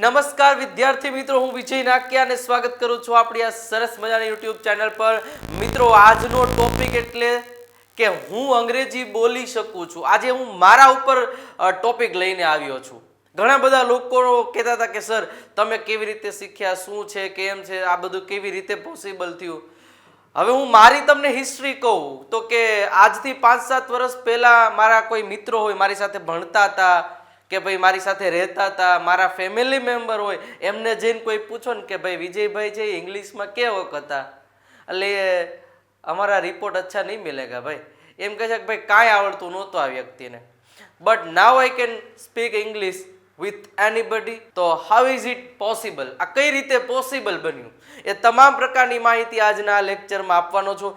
નમસ્કાર વિદ્યાર્થી મિત્રો, હું વિજય નાક્યા અને સ્વાગત કરું છું આપણી આ સરસ મજાની યુટ્યુબ ચેનલ પર. મિત્રો, આજનો ટોપિક એટલે કે હું અંગ્રેજી બોલી શકું છું. આજે હું મારા ઉપર ટોપિક લઈને આવ્યો છું. ઘણા બધા લોકો કહેતા હતા કે, સર, તમે કેવી રીતે શીખ્યા? શું છે? કેમ છે? આ બધું કેવી રીતે પોસિબલ થયું? હવે હું મારી તમને હિસ્ટ્રી કહું તો કે આજથી પાંચ સાત વર્ષ પહેલાં મારા કોઈ મિત્રો હોય, મારી સાથે ભણતા હતા કે ભાઈ મારી સાથે રહેતા હતા, મારા ફેમિલી મેમ્બર હોય, એમને જઈને કોઈ પૂછો ને કે ભાઈ વિજયભાઈ છે ઇંગ્લિશમાં કેવોક હતા એટલે અમારા રિપોર્ટ અચ્છા નહીં મિલેગા ભાઈ. એમ કહે છે કે ભાઈ કાંઈ આવડતું નહોતું આ વ્યક્તિને. But now I can speak English with anybody તો હાઉ ઇઝ ઇટ પોસિબલ આ કઈ રીતે પોસિબલ બન્યું? એ તમામ પ્રકારની માહિતી આજના લેક્ચરમાં આપવાનો છું.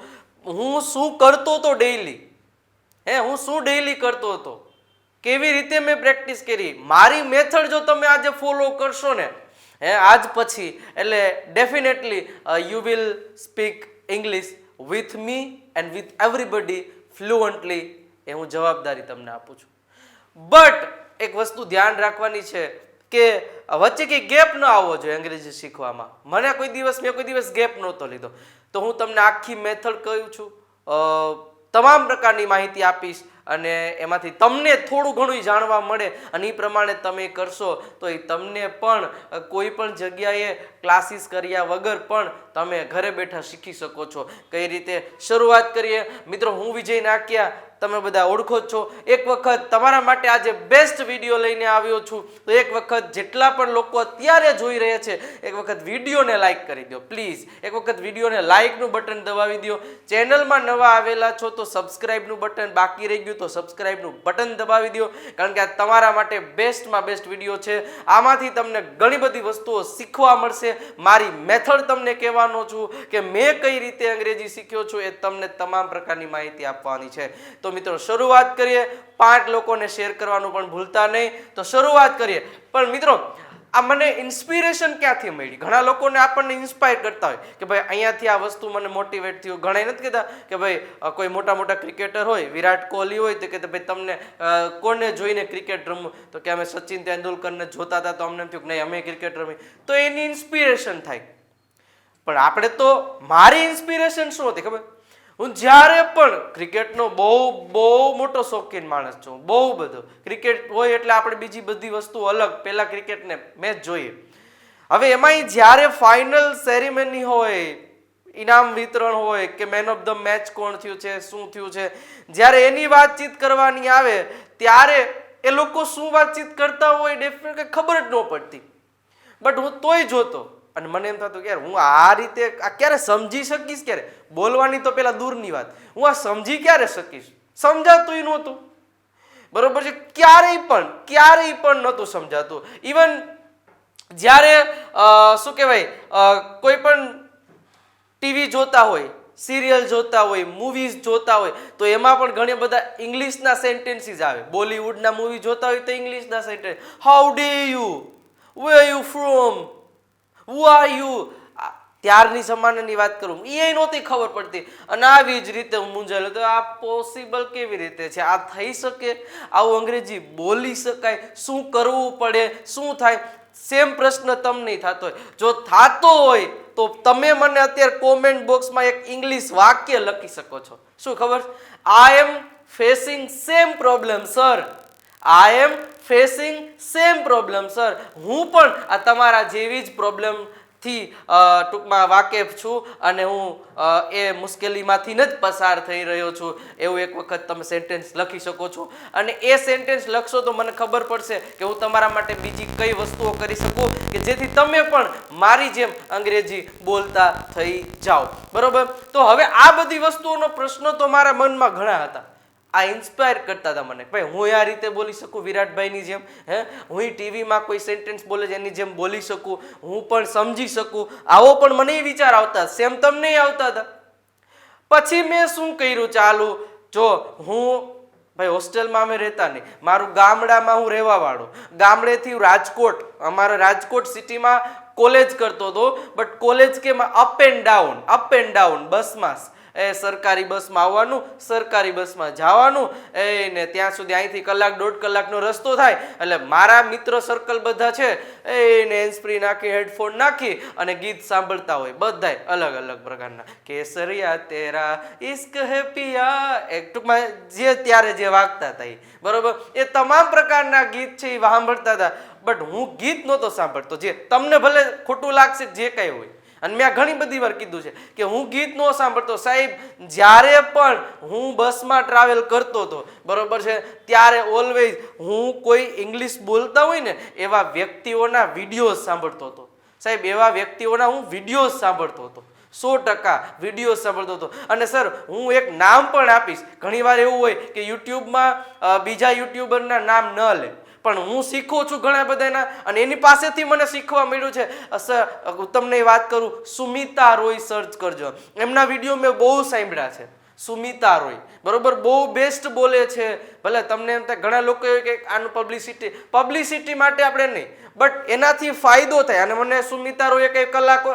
હું શું કરતો હતો ડેઈલી હે, હું શું ડેઈલી કરતો હતો? કેવી રીતે મેં પ્રેક્ટિસ કરી? મારી મેથડ જો તમે આજે ફોલો કરશો ને, હે, આજ પછી, એટલે definitely you will speak English with me and with everybody fluently એ હું જવાબદારી તમને આપું છું. બટ એક વસ્તુ ધ્યાન રાખવાની છે કે વચ્ચે કંઈ ગેપ ન આવવો જોઈએ અંગ્રેજી શીખવામાં. મને કોઈ દિવસ, મેં કોઈ દિવસ ગેપ નહોતો લીધો. તો હું તમને આખી મેથડ કહું છું. તમામ પ્રકારની માહિતી આપીશ. અને એમાંથી તમને થોડું ઘણું જાણવા મળે અને એ પ્રમાણે તમે કરશો તો એ તમને પણ કોઈ પણ જગ્યાએ ક્લાસીસ કર્યા વગર પણ તમે ઘરે બેઠા શીખી શકો છો. કઈ રીતે? શરૂઆત કરીએ. મિત્રો, હું વિજય નાક્યા. તમે બધા ઓળખો જ છો. એક વખત તમારા માટે આજે બેસ્ટ વીડિયો લઈને આવ્યો છું. તો એક વખત જેટલા પણ લોકો અત્યારે જોઈ રહ્યા છે, એક વખત વિડીયોને લાઈક કરી દો પ્લીઝ એક વખત વિડીયોને લાઈકનું બટન દબાવી દો. ચેનલમાં નવા આવેલા છો તો સબસ્ક્રાઈબનું બટન બાકી રહી ગયું તો સબસ્ક્રાઈબનું બટન દબાવી દો, કારણ કે આ તમારા માટે બેસ્ટમાં બેસ્ટ વીડિયો છે. આમાંથી તમને ઘણી બધી વસ્તુઓ શીખવા મળશે. મારી મેથડ તમને કહેવાનો છું કે મેં કઈ રીતે અંગ્રેજી શીખ્યો છું એ તમને તમામ પ્રકારની માહિતી આપવાની છે. તો મિત્રો, શરૂઆત કરીએ. પાંચ લોકોને શેર કરવાનું પણ ભૂલતા નહીં. તો શરૂઆત કરીએ. પણ મિત્રો આ મને ઇન્સ્પિરેશન ક્યાંથી મળી? ઘણા લોકોને આપણને ઇન્સ્પાયર કરતા હોય કે ભાઈ અહીંયાથી આ વસ્તુ મને મોટિવેટ થયું. ઘણા નથી કહેતા કે ભાઈ કોઈ મોટા મોટા ક્રિકેટર હોય, વિરાટ કોહલી હોય, તો કે ભાઈ, તમને કોને જોઈને ક્રિકેટ રમવું? તો કે અમે સચિન તેંડુલકરને જોતા હતા, તો અમને એમ થયું કે નહીં, અમે ક્રિકેટ રમી. તો એની ઇન્સ્પિરેશન થાય. પણ આપણે તો, મારી ઇન્સ્પિરેશન શું હતી ખબર? હું જ્યારે પણ ક્રિકેટનો બહુ બહુ મોટો શોખીન માણસ છું, બહુ બધો. ક્રિકેટ હોય એટલે આપણે બીજી બધી વસ્તુ અલગ, પહેલાં ક્રિકેટને મેચ જોઈએ. હવે એમાંય જ્યારે ફાઇનલ સેરેમની હોય, ઇનામ વિતરણ હોય કે મેન ઓફ ધ મેચ કોણ થયું છે, શું થયું છે, જ્યારે એની વાતચીત કરવાની આવે, ત્યારે એ લોકો શું વાતચીત કરતા હોય ડેફિનેટ ખબર જ ન પડતી. બટ હું તોય જોતો અને મને એમ થતું કે હું આ રીતે આ ક્યારે સમજી શકીશ ક્યારે? બોલવાની તો પેલા દૂરની વાત. હું આ સમજી ક્યારે શકીશ? સમજાતું નહોતું. બરોબર છે? ક્યારેય પણ ક્યારેય પણ નહોતું સમજાતું. ઇવન જ્યારે શું કહેવાય? કોઈ પણ ટીવી જોતા હોય, સિરિયલ જોતા હોય મૂવીઝ જોતા હોય, તો એમાં પણ ઘણા બધા ઇંગ્લિશના સેન્ટેન્સીસ આવે. બોલિવૂડના મૂવી જોતા હોય તો ઇંગ્લિશના sentence how do you where you from who are you ત્યારની સમાનની વાત કરું. એ નહોતી ખબર પડતી. અને આવી જ રીતે હું મૂંઝાયેલો. તો આ પોસિબલ કેવી રીતે છે? આ થઈ શકે? આવું અંગ્રેજી બોલી શકાય? શું કરવું પડે? શું થાય? સેમ પ્રશ્ન તમને થતો હોય. જો થતો હોય, તો તમે મને અત્યારે કોમેન્ટ બોક્સમાં એક ઇંગ્લિશ વાક્ય લખી શકો છો. શું ખબર? I am facing same problem sir I am facing same problem sir હું પણ આ તમારા જેવી જ પ્રોબ્લેમથી ટૂંકમાં વાકેફ છું અને હું એ મુશ્કેલીમાંથી જ પસાર થઈ રહ્યો છું. એવું એક વખત તમે સેન્ટેન્સ લખી શકો છો. અને એ સેન્ટેન્સ લખશો તો મને ખબર પડશે કે હું તમારા માટે બીજી કઈ વસ્તુઓ કરી શકું કે જેથી તમે પણ મારી જેમ અંગ્રેજી બોલતા થઈ જાઓ. બરોબર? તો હવે આ બધી વસ્તુઓનો પ્રશ્ન તો મારા મનમાં ઘણા હતા. આ ઇન્સ્પાયર કરતા હતા મને. ભાઈ, હું આ રીતે બોલી શકું વિરાટભાઈની જેમ, હે? હું ટીવીમાં કોઈ સેન્ટેન્સ બોલે છે એની જેમ બોલી શકું, હું પણ સમજી શકું. આવો પણ મને વિચાર આવતા સેમ તમને આવતા હતા. પછી મેં શું કર્યું ચાલુ? જો, હું, ભાઈ, હોસ્ટેલમાં અમે રહેતા નહીં. મારું ગામડામાં હું રહેવા વાળો ગામડેથી રાજકોટ, અમારા રાજકોટ સિટીમાં કોલેજ કરતો હતો બટ કોલેજ કે up and down up and down બસમાં એ સરકારી બસમાં આવવાનું, સરકારી બસમાં જવાનું, એ ને ત્યાં સુધી અહીંથી કલાક દોઢ કલાકનો રસ્તો થાય. એટલે મારા મિત્ર સર્કલ બધા છે, એ ને હેન્ડસ્પ્રી નાખી હેડફોન નાખી અને ગીત સાંભળતા હોય. બધાય અલગ અલગ પ્રકારના. કેસરિયા તેરા ઇશ્ક હે પિયા. એ ટૂંકમાં જે ત્યારે જે વાગતા હતા એ. બરોબર? એ તમામ પ્રકારના ગીત છે એ સાંભળતા હતા. બટ હું ગીત નહોતો સાંભળતો. જે તમને ભલે ખોટું લાગશે, જે કંઈ હોય. અને મેં ઘણી બધી વાર કીધું છે કે હું ગીત ન સાંભળતો, સાહેબ, જ્યારે પણ હું બસમાં ટ્રાવેલ કરતો હતો, બરોબર છે, ત્યારે ઓલવેઝ હું કોઈ ઇંગ્લિશ બોલતા હોય ને, એવા વ્યક્તિઓના વીડિયો સાંભળતો હતો. સાહેબ, એવા વ્યક્તિઓના હું વીડિયો સાંભળતો હતો. સો ટકા વીડિયો સાંભળતો હતો. અને સર હું એક નામ પણ આપીશ. ઘણીવાર એવું હોય કે યુટ્યુબમાં બીજા યુટ્યુબરના નામ ન લે. પણ હું શીખું છું ઘણા બધાના અને એની પાસેથી મને શીખવા મળ્યું છે. તમને વાત કરું, સુમિતા રોય સર્ચ કરજો. એમના વીડિયો મેં બહુ સાંભળ્યા છે. સુમિતા રોય બરોબર? બહુ બેસ્ટ બોલે છે. ભલે તમને એમ થાય, ઘણા લોકો કે આનું પબ્લિસિટી પબ્લિસિટી માટે આપણે નહીં. બટ એનાથી ફાયદો થાય. અને મને સુમિતા રોય કંઈ કલાકો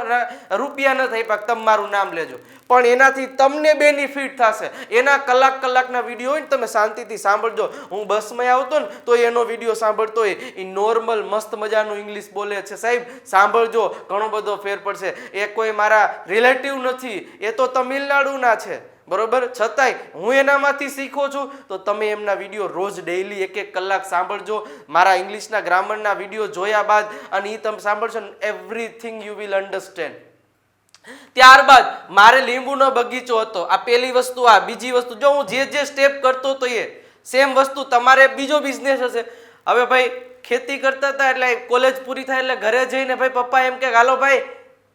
રૂપિયા ન થાય. પણ તમે મારું નામ લેજો. પણ એનાથી તમને બેનિફિટ થશે. એના કલાક કલાકના વીડિયો હોય ને તમે શાંતિથી સાંભળજો. હું બસમાં આવતો ને તો એનો વીડિયો સાંભળતો હોય. એ નોર્મલ મસ્ત મજાનું ઇંગ્લિશ બોલે છે. સાહેબ, સાંભળજો. ઘણો બધો ફેર પડશે. એ કોઈ મારા રિલેટિવ નથી. એ તો તમિલનાડુના છે. બરોબર? છતાંય હું એનામાંથી શીખો છું. તો તમે એમના વીડિયો રોજ ડેઈલી એક એક કલાક સાંભળજો. મારા ઇંગ્લિશના ગ્રામરના વીડિયો જોયા બાદ અને એ તમે સાંભળશો એવરીથિંગ યુ વિલ અન્ડરસ્ટેન્ડ ત્યારબાદ મારે લીંબુનો બગીચો હતો. આ પેલી વસ્તુ, આ બીજી વસ્તુ, જો હું જે જે સ્ટેપ કરતો હતો એ સેમ વસ્તુ તમારે બીજો બિઝનેસ હશે. હવે ભાઈ, ખેતી કરતા હતા એટલે કોલેજ પૂરી થાય એટલે ઘરે જઈને ભાઈ પપ્પા એમ કે, હાલો ભાઈ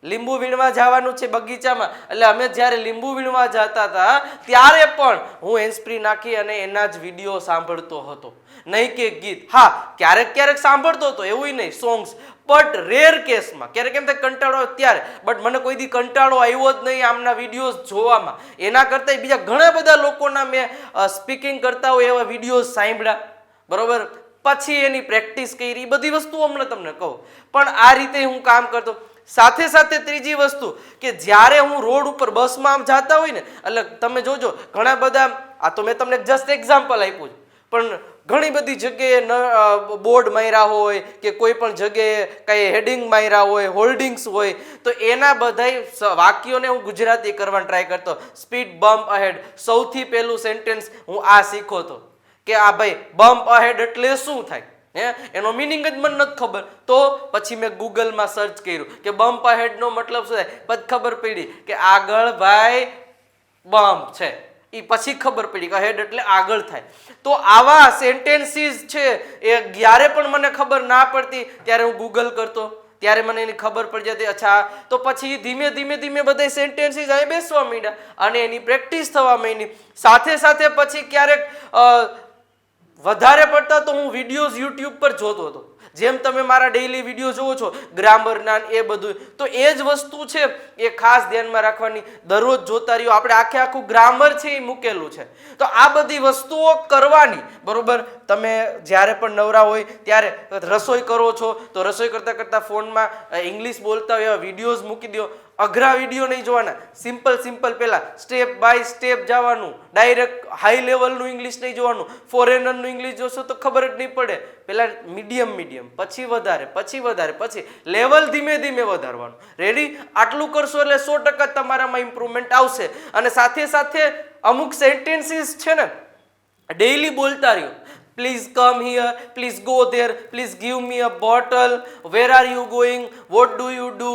લીંબુ વીણવા જવાનું છે બગીચામાં. એટલે અમે જ્યારે લીંબુ વીણવા જતા હતા, ત્યારે પણ હું હેન્ડસ્પ્રી નાખી અને એના જ વીડિયો સાંભળતો હતો. નહીં કે ગીત. હા, ક્યારેક ક્યારેક સાંભળતો હતો, એવું નહીં સોંગ્સ બટ રેર કેસમાં ક્યારેક એમ થાય કંટાળો ત્યારે. બટ મને કોઈ દી કંટાળો આવ્યો જ નહીં આમના વિડીયોઝ જોવામાં. એના કરતાં બીજા ઘણા બધા લોકોના મેં સ્પીકિંગ કરતા હોય એવા વિડીયોઝ સાંભળ્યા. બરોબર? પછી એની પ્રેક્ટિસ કરી. બધી વસ્તુઓ હમણાં તમને કહું. પણ આ રીતે હું કામ કરતો સાથે સાથે ત્રીજી વસ્તુ કે જ્યારે હું રોડ ઉપર બસમાં આમ જતા હોય ને, એટલે તમે જોજો, ઘણા બધા, આ તો મેં તમને જસ્ટ એક્ઝામ્પલ આપ્યું પણ ઘણી બધી જગ્યાએ બોર્ડ માર્યા હોય કે કોઈ પણ જગ્યાએ કઈ હેડિંગ માર્યા હોય, હોલ્ડિંગ્સ હોય, તો એના બધાય વાક્યોને હું ગુજરાતી કરવાનો ટ્રાય કરતો. સ્પીડ બમ્પ અહેડ સૌથી પહેલું સેન્ટેન્સ હું આ શીખો તો, કે આ ભાઈ બમ્પ અહેડ એટલે શું થાય? હે? એનો મિનિંગ જ મને નથી ખબર. તો પછી મેં ગૂગલમાં સર્ચ કર્યું કે બમ્પ હેડનો મતલબ શું થાય? પછી ખબર પડી કે આગળ ભાઈ બમ્પ છે. એ પછી ખબર પડી કે હેડ એટલે આગળ થાય. તો આવા સેન્ટેન્સીસ છે એ જ્યારે પણ મને ખબર ના પડતી. ત્યારે હું ગૂગલ કરતો. ત્યારે મને એની ખબર પડી જતી. અચ્છા, તો પછી ધીમે ધીમે ધીમે બધા સેન્ટેન્સીસ અહીં બેસવા માંડ્યા. અને એની પ્રેક્ટિસ થવા માંડી. સાથે સાથે પછી ક્યારેક વધારે પડતા તો હું વિડીયોઝ યુટ્યુબ પર જોતો હતો. જેમ તમે મારા ડેઈલી વીડિયો જોવો છો ગ્રામરના જ્ઞાન એ બધું. તો એ જ વસ્તુ છે, એ ખાસ ધ્યાનમાં રાખવાની. દરરોજ જોતા રહ્યો. આપણે આખે આખું ગ્રામર છે એ મૂકેલું છે. તો આ બધી વસ્તુઓ કરવાની. બરોબર? તમે જ્યારે પણ નવરા હોય, ત્યારે રસોઈ કરો છો, તો રસોઈ કરતાં કરતાં ફોનમાં ઇંગ્લિશ બોલતા હોય, એવા વિડીયોઝ મૂકી દો. અઘરા વીડિયો નહીં જોવાના. સિમ્પલ સિમ્પલ પહેલાં. સ્ટેપ બાય સ્ટેપ જવાનું. ડાયરેક્ટ હાઈ લેવલનું ઇંગ્લિશ નહીં જોવાનું. ફોરેનરનું ઇંગ્લિશ જોશો તો ખબર જ નહીં પડે. પહેલાં મીડિયમ મીડિયમ પછી વધારે પછી વધારે, પછી લેવલ ધીમે ધીમે વધારવાનું. રેડી આટલું કરશો એટલે સો ટકા તમારામાં ઇમ્પ્રુવમેન્ટ આવશે. અને સાથે સાથે અમુક સેન્ટેન્સીસ છે ને ડેઈલી બોલતા રહ્યો. Please come here please go there please give me a bottle where are you going what do you do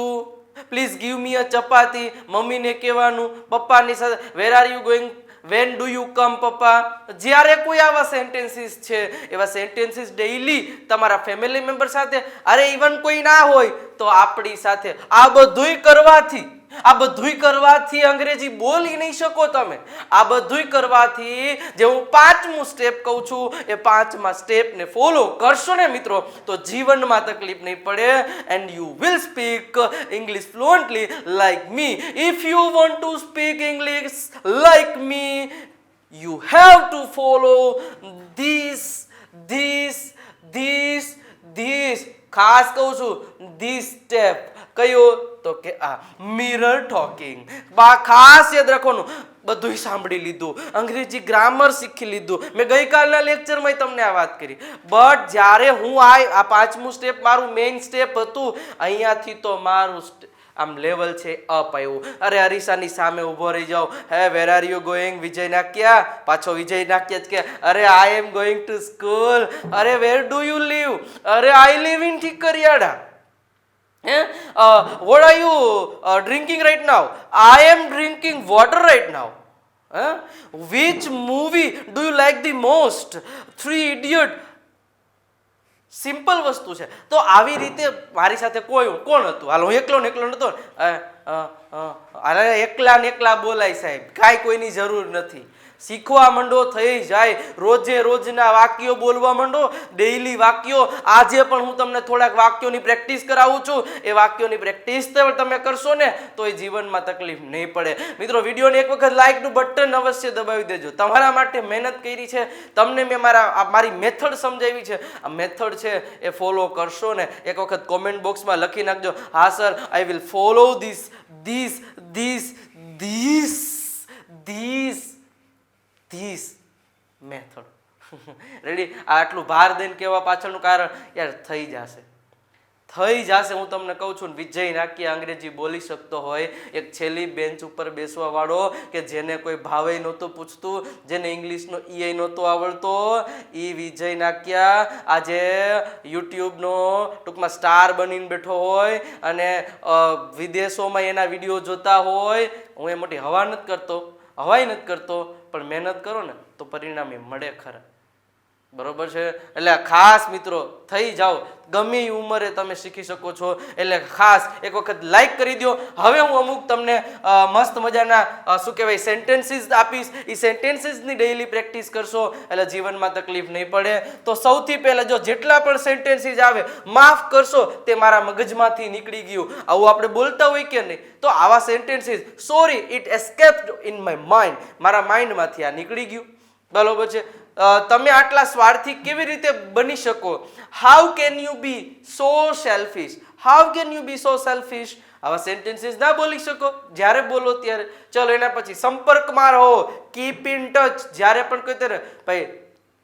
please give me a chapati મમ્મીને કહેવાનું પપ્પાની સાથે where are you going when do you come પપ્પા જ્યારે કોઈ આવા sentences છે એવા સેન્ટેન્સીસ ડેઈલી તમારા ફેમિલી મેમ્બર સાથે અરે ઇવન કોઈ ના હોય તો આપણી સાથે આ બધુંય કરવાથી આ બધુંય કરવાથી અંગ્રેજી બોલી નહીં શકો તમે. આ બધુંય કરવાથી જે હું પાંચમું સ્ટેપ કહું છું, એ પાંચમા સ્ટેપને ફોલો કરશો ને મિત્રો, તો જીવનમાં તકલીફ નહીં પડે. And you will speak English fluently like me if you want to speak English like me you have to follow this this this this ખાસ કહું છું ધીસ સ્ટેપ કયો? તો કે આ મિરર ટોકિંગ બા ખાસ યાદ રાખવાનું. બધુંય સાંભળી લીધું. અંગ્રેજી ગ્રામર શીખી લીધું. મેં ગઈકાલના લેક્ચરમાં તમને આ વાત કરી. બટ જ્યારે હું આ આ પાંચમું સ્ટેપ મારું મેઇન સ્ટેપ હતું, અહીંયાથી તો મારું આમ લેવલ છે અપ આવ્યું. અરે અરીસાની સામે ઊભો રહી જાઓ hey where are you going Vijay Nakya? પાછો વિજય નાક્યા જ કે, અરે I am going to school અરે વેર ડુ યુ લીવ અરે I live in Thikriyada Eh? Uh, what are you uh, drinking right now? I am drinking water right now. uh, Which movie do you like the most? Three Idiot. Simple વસ્તુ છે તો આવી રીતે મારી સાથે કોઈ કોણ હતું હાલ હું એકલો ને એકલો નતો ને. અ, અ, અ, અરે એકલા ને એકલા બોલાય સાહેબ. કાંઈ કોઈની જરૂર નથી. શીખવા માંડો, થઈ જાય. રોજે રોજના વાક્યો બોલવા માંડો ડેઈલી વાક્યો. આજે પણ હું તમને થોડાક વાક્યોની પ્રેક્ટિસ કરાવું છું. એ વાક્યોની પ્રેક્ટિસ તમે કરશો ને તો એ જીવનમાં તકલીફ નહીં પડે. મિત્રો, વિડીયોને એક વખત લાઇકનું બટન અવશ્ય દબાવી દેજો. તમારા માટે મહેનત કરી છે. તમને મેં મારા મારી મેથડ સમજાવી છે. આ મેથડ છે એ ફોલો કરશો ને, એક વખત કોમેન્ટ બોક્સમાં લખી નાખજો. હા sir I will follow this this this this this this method. Ready આટલું ભાર દઈને કહેવા પાછળનું કારણ યાર થઈ જશે. થઈ જશે, હું તમને કહું છું વિજય નાક્ય અંગ્રેજી બોલી શકતો હોય. એક છેલ્લી બેન્ચ ઉપર બેસવા વાળો કે જેને કોઈ ભાવે નહોતું પૂછતું, જેને ઇંગ્લિશનો ઈ નહોતો આવડતો, ઈ વિજય નાક્યા આજે યુટ્યુબનો ટૂંકમાં સ્ટાર બનીને બેઠો હોય અને વિદેશોમાં એના વીડિયો જોતા હોય. હું એ મોટી હવા નથી કરતો હવાય નથી કરતો, પણ મહેનત કરો ને, તો પરિણામ એ મળે ખરા. બરોબર છે? એટલે ખાસ મિત્રો, થઈ જાઓ. ગમે ઉંમરે તમે શીખી શકો છો. એટલે ખાસ એક વખત લાઈક કરી દો હવે હું અમુક તમને મસ્ત મજાના શું કહેવાય સેન્ટેન્સીસ આપીશ. એ સેન્ટેન્સીસની ડેઈલી પ્રેક્ટિસ કરશો. એટલે જીવનમાં તકલીફ નહીં પડે. તો સૌથી પહેલાં જો જેટલા પણ સેન્ટેન્સીસ આવે, માફ કરશો, તે મારા મગજમાંથી નીકળી ગયું. આવું આપણે બોલતા હોય કે નહીં? તો આવા sentences sorry it escaped in my mind મારા માઇન્ડમાંથી આ નીકળી ગયું. બરોબર છે? તમે આટલા સ્વાર્થી કેવી રીતે બની શકો? How can you be so selfish how can you be so selfish આવા સેન્ટેન્સીસ ના બોલી શકો? જ્યારે બોલો ત્યારે. ચલો, એના પછી સંપર્કમાં રહો. કીપ ઇન ટચ જ્યારે પણ કોઈ ત્યારે, ભાઈ,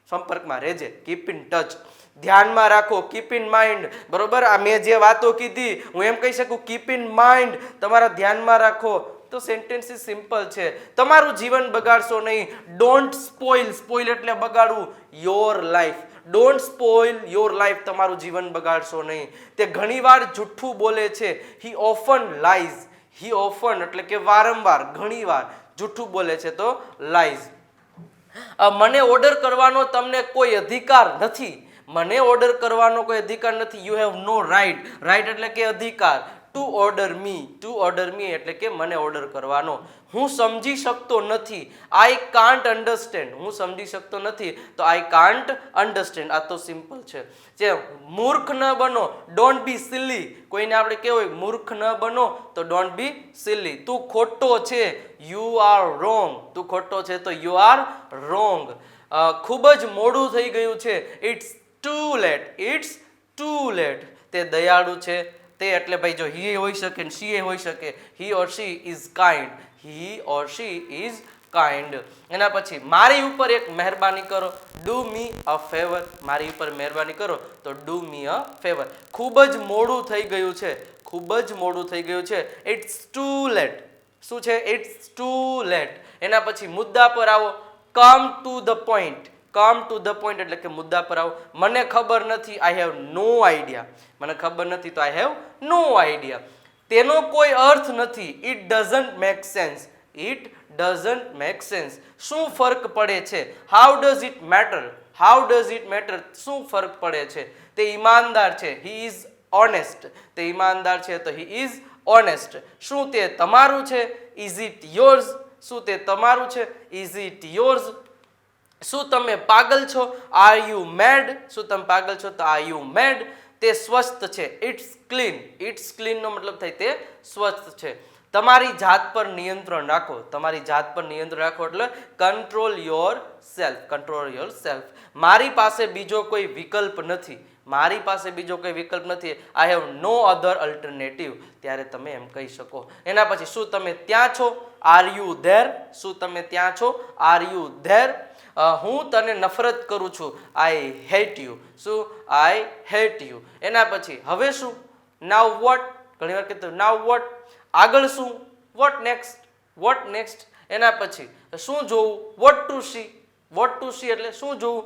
સંપર્કમાં રહેજે. કીપ ઇન ટચ ધ્યાનમાં રાખો. કીપ ઇન માઇન્ડ બરોબર? આ મેં જે વાતો કીધી, હું એમ કહી શકું કીપ ઇન માઇન્ડ તમારા ધ્યાનમાં રાખો. તો સેન્ટેન્સીસ સિમ્પલ છે. તમારું જીવન બગાડશો નહીં. ડોન્ટ સ્પોઇલ સ્પોઇલ એટલે બગાડવું. Your life don't spoil your life તમારું જીવન બગાડશો નહીં. તે ઘણીવાર જુઠ્ઠું બોલે છે. He often lies he often એટલે કે વારંવાર, ઘણીવાર જુઠ્ઠું બોલે છે તો લાઈઝ મને ઓર્ડર કરવાનો તમને કોઈ અધિકાર નથી. મને ઓર્ડર કરવાનો કોઈ અધિકાર નથી. You have no right right એટલે કે અધિકાર. To order me to order me એટલે કે મને ઓર્ડર કરવાનો. હું સમજી શકતો નથી. આઈ કાન્ટ અન્ડરસ્ટેન્ડ હું સમજી શકતો નથી. તો આઈ કાન્ટ અન્ડરસ્ટેન્ડ આ તો સિમ્પલ છે. જે મૂર્ખ ન બનો ડોન્ટ બી સિલી કોઈને આપણે કેવું હોય મૂર્ખ ન બનો, તો ડોન્ટ બી સિલી તું ખોટો છે. યુ આર રોંગ તું ખોટો છે તો યુ આર રોંગ ખૂબ જ મોડું થઈ ગયું છે. It's too late it's too late તે દયાળુ છે. તે એટલે ભાઈ જો હી હોઈ શકે ને શી હોઈ શકે he or she is kind he or she is kind એના પછી મારી ઉપર એક મહેરબાની કરો. ડુ મી અ ફેવર મારી ઉપર મહેરબાની કરો તો ડુ મી અ ફેવર ખૂબ જ મોડું થઈ ગયું છે. ખૂબ જ મોડું થઈ ગયું છે. ઇટ્સ ટુ લેટ શું છે? ઇટ્સ ટુ લેટ એના પછી મુદ્દા પર આવો. Come to the point come to the point એટલે કે મુદ્દા પર આવો. મને ખબર નથી આઈ હેવ નો આઈડિયા મને ખબર નથી તો આઈ હેવ નો આઈડિયા તેનો કોઈ અર્થ નથી. It doesn't make sense it doesn't make sense શું ફરક પડે છે? How does it matter how does it matter શું ફરક પડે છે? તે ઈમાનદાર છે. હી ઇઝ ઓનેસ્ટ તે ઈમાનદાર છે તો હી ઇઝ ઓનેસ્ટ શું તે તમારું છે? ઇઝ ઇટ યોર્સ શું તે તમારું છે? ઇઝ ઇટ યોર્સ શું તમે પાગલ છો? આર યુ મેડ શું તમે પાગલ છો? તો આર યુ મેડ તે સ્વસ્થ છે. ઇટ્સ ક્લીન ઇટ્સ ક્લીનનો મતલબ થાય તે સ્વસ્થ છે. તમારી જાત પર નિયંત્રણ રાખો. તમારી જાત પર નિયંત્રણ રાખો એટલે control yourself control yourself મારી પાસે બીજો કોઈ વિકલ્પ નથી. મારી પાસે બીજો કોઈ વિકલ્પ નથી. I have no other alternative ત્યારે તમે એમ કહી શકો. એના પછી શું તમે ત્યાં છો? આર યુ ધેર શું તમે ત્યાં છો? આર યુ ધેર હું તને નફરત કરું છું. આઈ હેટ યુ શું? આઈ હેટ યુ એના પછી, હવે શું? નાવ વોટ ઘણી વાર કીધું નાવ વોટ આગળ શું? વોટ નેક્સ્ટ વોટ નેક્સ્ટ એના પછી, શું જોવું? What to see what to see એટલે શું જોવું?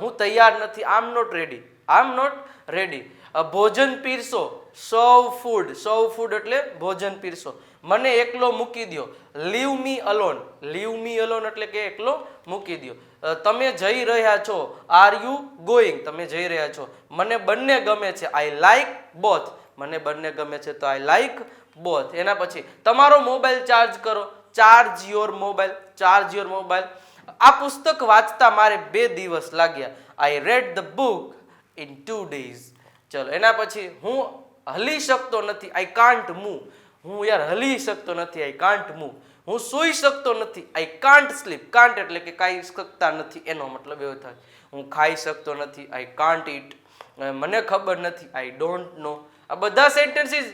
હું તૈયાર નથી. I am not ready I am not ready ભોજન પીરસો. સૌ ફૂડ સૌ ફૂડ એટલે ભોજન પીરસો. મને એકલો મૂકી દો leave me alone leave me alone એટલે કે એકલો મૂકી દ્યો. તમે જઈ રહ્યા છો. આર યુ ગોઈંગ તમે જઈ રહ્યા છો. મને બંને ગમે છે. આઈ લાઈક બોથ મને બંને ગમે છે તો આઈ લાઈક બોથ એના પછી, તમારો મોબાઈલ ચાર્જ કરો. Charge your mobile charge your mobile આ પુસ્તક વાંચતા મારે બે દિવસ લાગ્યા. I read the book in two days ચલો, એના પછી હું હલી શકતો નથી. આઈ કાન્ટ મૂવ હું યાર હલી શકતો નથી આઈ કાન્ટ મૂવ હું સૂઈ શકતો નથી આઈ કાન્ટ સ્લીપ કાન્ટ એટલે કે કાંઈ શકતા નથી, એનો મતલબ એવો થાય. હું ખાઈ શકતો નથી આઈ કાન્ટ ઇટ મને ખબર નથી આઈ ડોન્ટ નો આ બધા સેન્ટેન્સીસ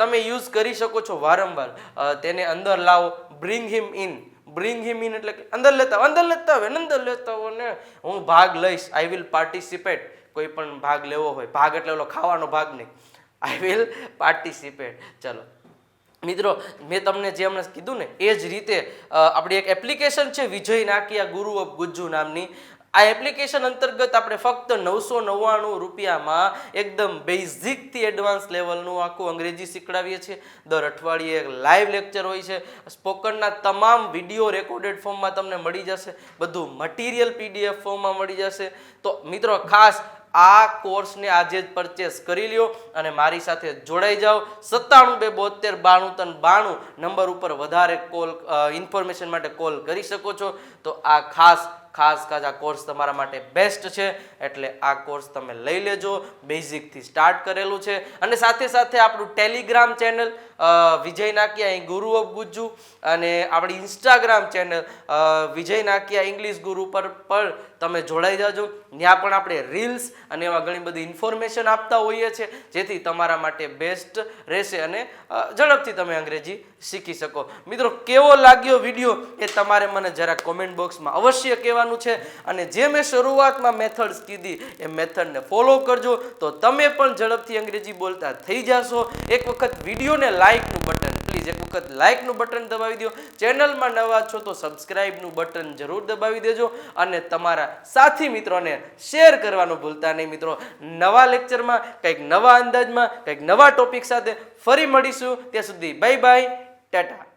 તમે યુઝ કરી શકો છો વારંવાર. તેને અંદર લાવો. Bring him in bring him in એટલે કે અંદર લેતા અંદર લેતા હોય અંદર લેતા હોય ને હું ભાગ લઈશ. આઈ વિલ પાર્ટિસિપેટ કોઈ પણ ભાગ લેવો હોય, ભાગ એટલે ઓલો ખાવાનો ભાગ નહીં. આઈ વિલ પાર્ટિસિપેટ ચલો. મિત્રો, મેં તમને જે હમણાં કીધું ને, એ જ રીતે આપણી એક એપ્લિકેશન છે વિજય નાકિયા ગુરુ ઓફ ગુજ્જુ નામની. આ એપ્લિકેશન અંતર્ગત આપણે ફક્ત નવસો નવ્વાણું રૂપિયામાં એકદમ બેઝિકથી એડવાન્સ લેવલનું આખું અંગ્રેજી શીખડાવીએ છીએ. દર અઠવાડિયે એક લાઈવ લેક્ચર હોય છે. સ્પોકનના તમામ વીડિયો રેકોર્ડેડ ફોર્મમાં તમને મળી જશે. બધું મટીરિયલ પીડીએફ ફોર્મમાં મળી જશે. તો મિત્રો, ખાસ આ કોર્સને આજે જ પરચેસ કરી લ્યો અને મારી સાથે જોડાઈ જાઓ. સત્તાણું બે બોતેર બાણું ત્રણ બાણું નંબર ઉપર વધારે કોલ ઇન્ફોર્મેશન માટે કોલ કરી શકો છો. તો આ ખાસ ખાસ ખાસ આ કોર્સ તમારા માટે બેસ્ટ છે. એટલે આ કોર્સ તમે લઈ લેજો. બેઝિકથી સ્ટાર્ટ કરેલું છે. અને સાથે સાથે આપણું ટેલિગ્રામ ચેનલ વિજય નાકિયા અહીં ગુરુ ઓફ ગુજ્જુ. અને આપણી Instagram channel Vijay Nakiya English guru પર પર તમે જોડાઈ જાજો. ત્યાં પણ આપણે રીલ્સ અને એવા ઘણી બધી ઇન્ફોર્મેશન આપતા હોઈએ છીએ. જેથી તમારા માટે બેસ્ટ રહેશે અને ઝડપથી તમે અંગ્રેજી શીખી શકો. મિત્રો, કેવો લાગ્યો વીડિયો એ તમારે મને જરા કોમેન્ટ બોક્સમાં અવશ્ય કહેવાનું છે અને જે મેં શરૂઆતમાં મેથડ્સ કીધી, એ મેથડને ફોલો કરજો. તો તમે પણ ઝડપથી અંગ્રેજી બોલતા થઈ જશો. એક વખત વિડીયોને લાઇકનું બટન પ્લીઝ એક વખત લાઇકનું બટન દબાવી દો. ચેનલમાં નવા છો તો સબસ્ક્રાઇબનું બટન જરૂર દબાવી દેજો અને તમારા સાથી મિત્રોને શેર કરવાનું ભૂલતા નહીં મિત્રો. નવા લેક્ચરમાં કંઈક નવા અંદાજમાં, કંઈક નવા ટોપિક સાથે ફરી મળીશું. ત્યાં સુધી બાય બાય ટાટા.